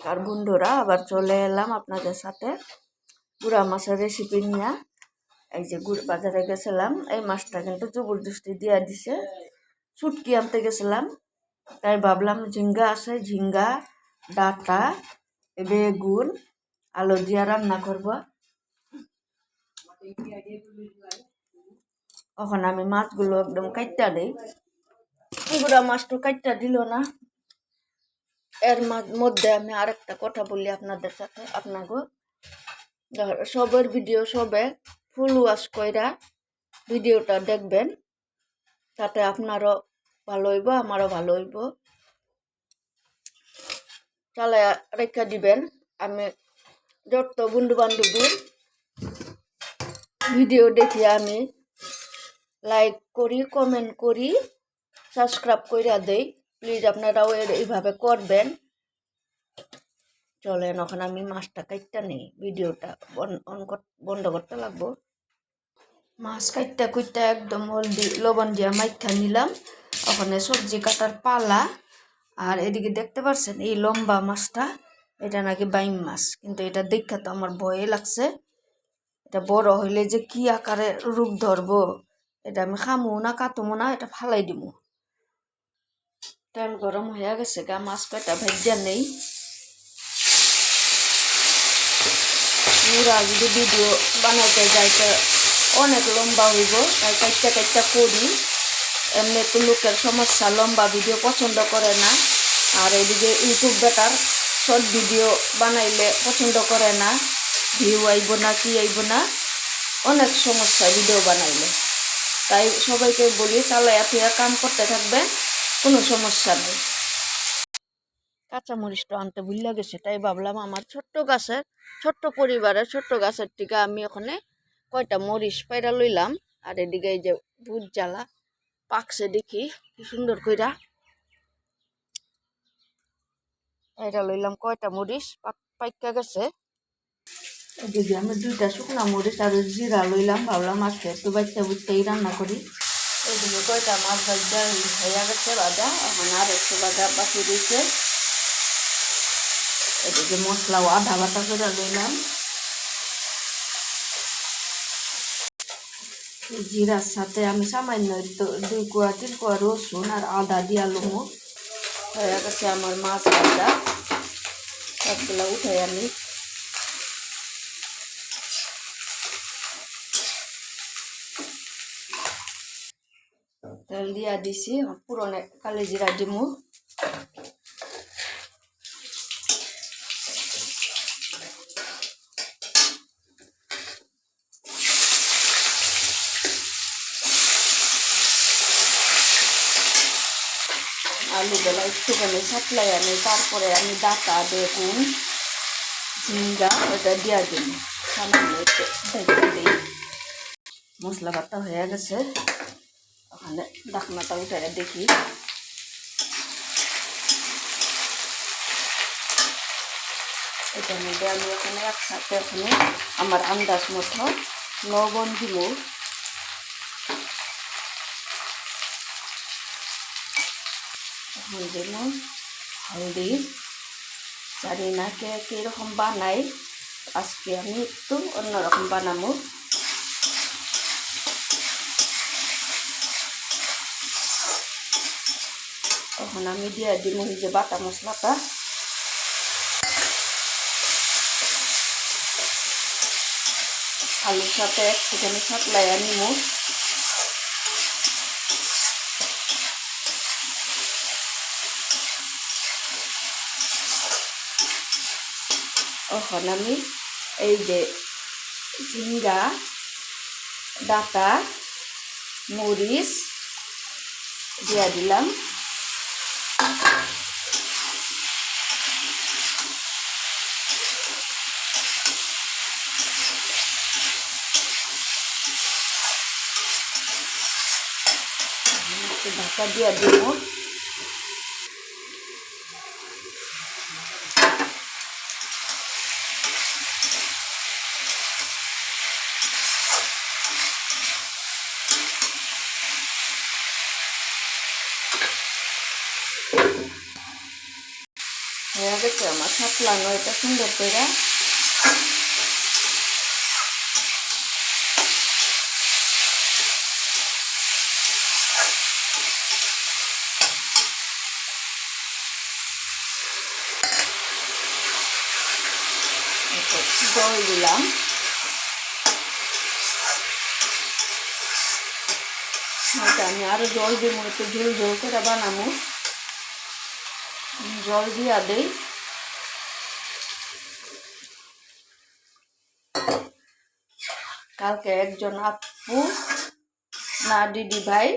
আর বন্ধুরা, আবার চলে এলাম আপনাদের সাথে। গুড়া মাছের রেসিপি নিয়ে। এই যে গুড় বাজারে গেছিলাম, এই মাছটা কিন্তু জবরদস্তি দিয়া দিছে। ছুটকি আনতে গেছিলাম, তাই ভাবলাম ঝিঙ্গা আছে, ঝিঙ্গা, ডাটা, বেগুন, আলু দিয়া রান্না করব। এখন আমি মাছগুলো একদম কাইটটা দিই। গুড়া মাছটা কাইটটা দিল না। এর মধ্যে আমি আরেকটা কথা বলি আপনাদের সাথে আপনাকে সবের ভিডিও সবে ফুল ওয়াশ কইরা ভিডিওটা দেখবেন, তাতে আপনারও ভালো হইব, আমারও ভালো হইব। চালে রেখা দিবেন, আমি যত বন্ধু বান্ধবীর ভিডিও দেখি আমি লাইক করি কমেন্ট করি সাবস্ক্রাইব কইরা দেই। প্লিজ আপনারাও এর এইভাবে করবেন। চলেন ওখানে আমি মাছটা কাটতে নেই, ভিডিওটা অন বন্ধ করতে লাগবো। মাছ কাটতে কুইতে একদম হলদি, লবণ দিয়া মাইখা নিলাম। ওখানে সবজি কাটার পালা। আর এদিকে দেখতে পাচ্ছেন এই লম্বা মাছটা, এটা নাকি বাইম মাছ, কিন্তু এটা দেখা তো আমার ভয়ে লাগছে। এটা বড় হইলে যে কি আকারে রূপ ধরবো, এটা আমি খামু না, কাটুমো না, এটা ফালাই দিমু। তেল গরম হয়ে গেছে, গা মাছ কাটা ভাজ্যা নেই। পুরা যদি ভিডিও বানাইতে যাইতে অনেক লম্বা হইব, তাই কাইটা কাইটা করি। এমনি তো লোকের সমস্যা, লম্বা ভিডিও পছন্দ করে না। আর এদিকে ইউটিউব বেটার শর্ট ভিডিও বানাইলে পছন্দ করে না। ভিউ আইব না, কি আইব না, অনেক সমস্যা ভিডিও বানাইলে। তাই সবাইকে বলি চালাইয়া ফিরা কাম করতে থাকবে কোনো সমস্যা নেই। কাঁচামরিচটা আনতে ভুলে গেছে, তাই ভাবলাম আমার ছোট্ট গাছের, ছোট্ট পরিবারের ছোট্ট গাছের থেকে আমি ওখানে কয়টা মরিচ পায়রা লইলাম। আর এদিকে এই যে ভূত জ্বালা, পাকছে দেখি, কি সুন্দর কইরা। এটা লইলাম কয়টা মরিচ পাইকা গেছে। এদিকে আমি দুইটা শুকনা মরিচ আর জিরা লইলাম, ভাবলাম আজকে একটু বাচ্চা বুঝতেই রান্না করি। এদিকে কয়টা মাছ ভাজা হয়ে গেছে, ভাজা। এখন আর একটু ভাজা বাকি দিয়েছে এদিকে মশলাও আধা বাটা করে এই জিরার সাথে আমি সামান্য দুই কোয়া, তিন কোয়া রসুন আর আদা দিয়া লুমো হয়ে গেছে আমার মাছ ভাজা। সবগুলো উঠে আমি দিয়া দিছি পুরনে কালি জিরা দিমু আলুগুলো একটুখানি সাপ্লাই আনি তারপরে আমি ডাটা বেগুন ঝিঙ্গা এটা দিয়া দিন সামান্য দিই মশলা বাটা হয়ে গেছে ওখানে ডাকনাটা উঠে দেখি। এটার মধ্যে আমি ওখানে একসাথে ওখানে আমার আন্দাজ মতো লবণ দিব এখন দিব হলদি জানি না কে কীরকম বানাই আজকে আমি একটু অন্যরকম বানাবো। এখন আমি দিয়ে দিব এই যে বাটা মশলাটা আলুর সাথে একটুখানি সাতলাই নিব এখন আমি এই যে ঝিঙ্গা ডাটা মরিচ দিয়া দিলাম ঢাকা দিয়ে দিব। হয়ে গেছে আমার সাতলানো এটা সুন্দর করে। জল দিলাম। এটা আমি আরও জল দিব, একটু ঝোল ঝোল করে বানাবো। জল দিয়া দেই। কালকে একজন আপু, না, দিদি ভাই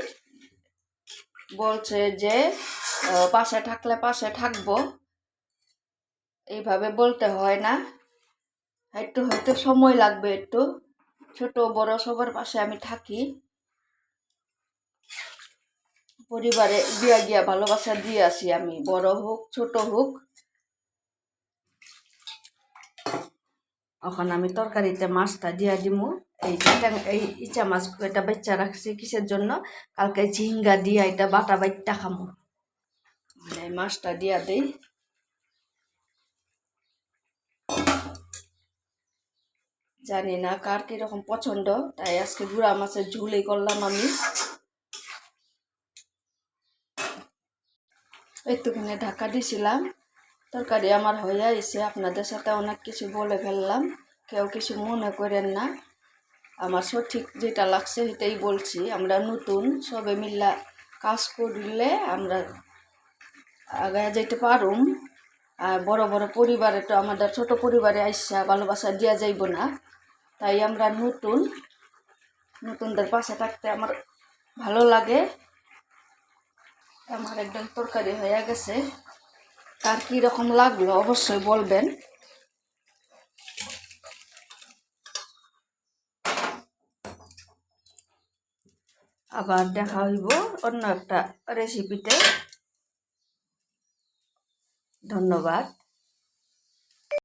বলছে যে পাশে থাকলে পাশে থাকব। এইভাবে বলতে হয় না। একটু হয়তো সময় লাগবে একটু। ছোট, বড় সবার পাশে আমি থাকি। পরিবারে দিয়া গিয়া ভালোবাসা দিয়ে আসি আমি, বড় হোক, ছোট হোক। এখন আমি তরকারিতে মাছটা দিয়া দিমু। এই এই ইচা মাছ এটা বাচ্চা রাখছি কিসের জন্য? কালকে ঝিঙ্গা দিয়া এটা বাটা বাইটটা খামু। মানে মাছটা দিয়া দেই। জানি না কার কীরকম পছন্দ, তাই আজকে গুড়া মাছের ঝুলই করলাম আমি। একটুখানি ঢাকা দিছিলাম, তরকারি আমার হয়ে এসে আপনাদের সাথে অনেক কিছু বলে ফেললাম, কেউ কিছু মনে করেন না। আমার সঠিক যেটা লাগছে সেটাই বলছি, আমরা নতুন, সবে মিল্লা কাজ করলে আমরা আগে যেতে পারুম। বড় বড় পরিবারে তো আমাদের ছোট পরিবারে আইসা ভালোবাসা দেওয়া যাইব না। তাই আমরা নতুন, নতুনদের পাশে থাকতে আমার ভালো লাগে। আমার একদম তরকারি হয়ে গেছে। কার কী রকম লাগল অবশ্যই বলবেন। আবার দেখা হইব অন্য একটা রেসিপিতে ধন্যবাদ।